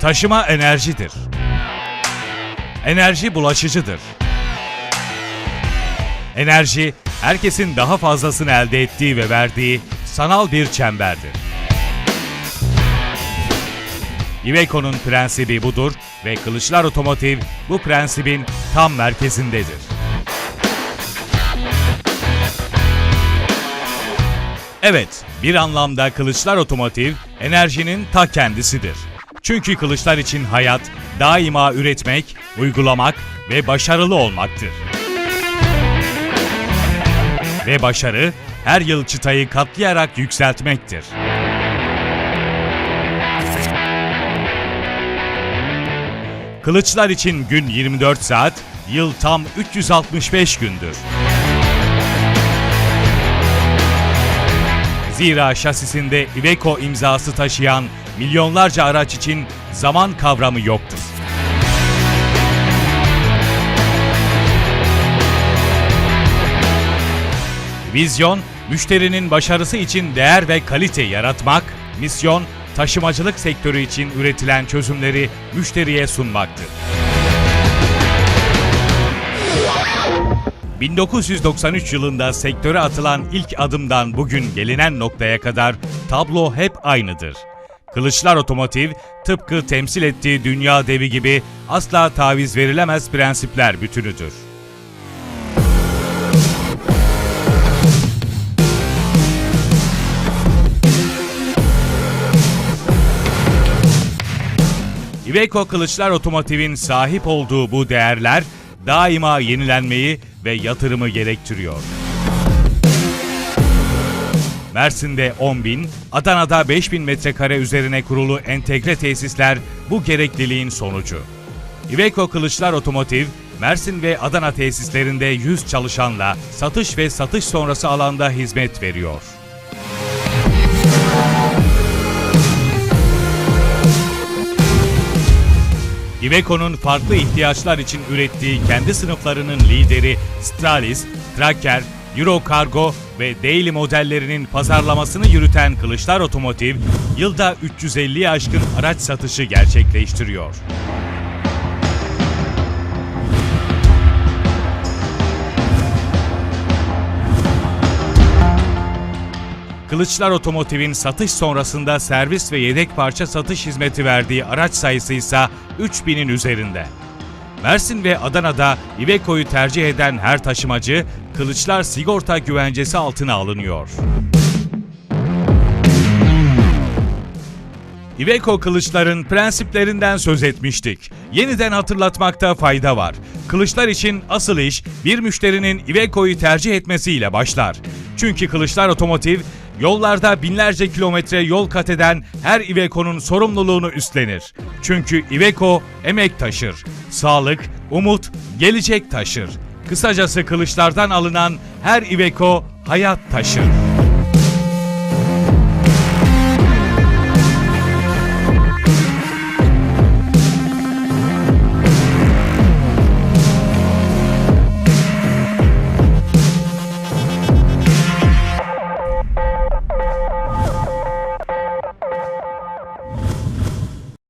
Taşıma enerjidir. Enerji bulaşıcıdır. Enerji, herkesin daha fazlasını elde ettiği ve verdiği sanal bir çemberdir. Iveco'nun prensibi budur ve Kılıçlar Otomotiv bu prensibin tam merkezindedir. Evet, bir anlamda Kılıçlar Otomotiv enerjinin ta kendisidir. Çünkü kılıçlar için hayat daima üretmek, uygulamak ve başarılı olmaktır. Ve başarı her yıl çıtayı katlayarak yükseltmektir. Kılıçlar için gün 24 saat, yıl tam 365 gündür. Zira şasisinde Iveco imzası taşıyan milyonlarca araç için zaman kavramı yoktur. Vizyon, müşterinin başarısı için değer ve kalite yaratmak, misyon, taşımacılık sektörü için üretilen çözümleri müşteriye sunmaktır. 1993 yılında sektöre atılan ilk adımdan bugün gelinen noktaya kadar tablo hep aynıdır. Kılıçlar Otomotiv, tıpkı temsil ettiği dünya devi gibi asla taviz verilemez prensipler bütünüdür. Iveco Kılıçlar Otomotiv'in sahip olduğu bu değerler daima yenilenmeyi ve yatırımı gerektiriyor. Mersin'de 10 bin, Adana'da 5 bin metrekare üzerine kurulu entegre tesisler bu gerekliliğin sonucu. Iveco Kılıçlar Otomotiv, Mersin ve Adana tesislerinde 100 çalışanla satış ve satış sonrası alanda hizmet veriyor. Iveco'nun farklı ihtiyaçlar için ürettiği kendi sınıflarının lideri Stralis, Tracker, Eurocargo ve Daily modellerinin pazarlamasını yürüten Kılıçlar Otomotiv, yılda 350'ye aşkın araç satışı gerçekleştiriyor. Kılıçlar Otomotiv'in satış sonrasında servis ve yedek parça satış hizmeti verdiği araç sayısı ise 3000'in üzerinde. Mersin ve Adana'da Iveco'yu tercih eden her taşımacı Kılıçlar sigorta güvencesi altına alınıyor. Iveco kılıçların prensiplerinden söz etmiştik. Yeniden hatırlatmakta fayda var. Kılıçlar için asıl iş bir müşterinin Iveco'yu tercih etmesiyle başlar. Çünkü Kılıçlar Otomotiv yollarda binlerce kilometre yol kat eden her Iveco'nun sorumluluğunu üstlenir. Çünkü Iveco emek taşır, sağlık, umut, gelecek taşır. Kısacası kılıçlardan alınan her Iveco hayat taşır.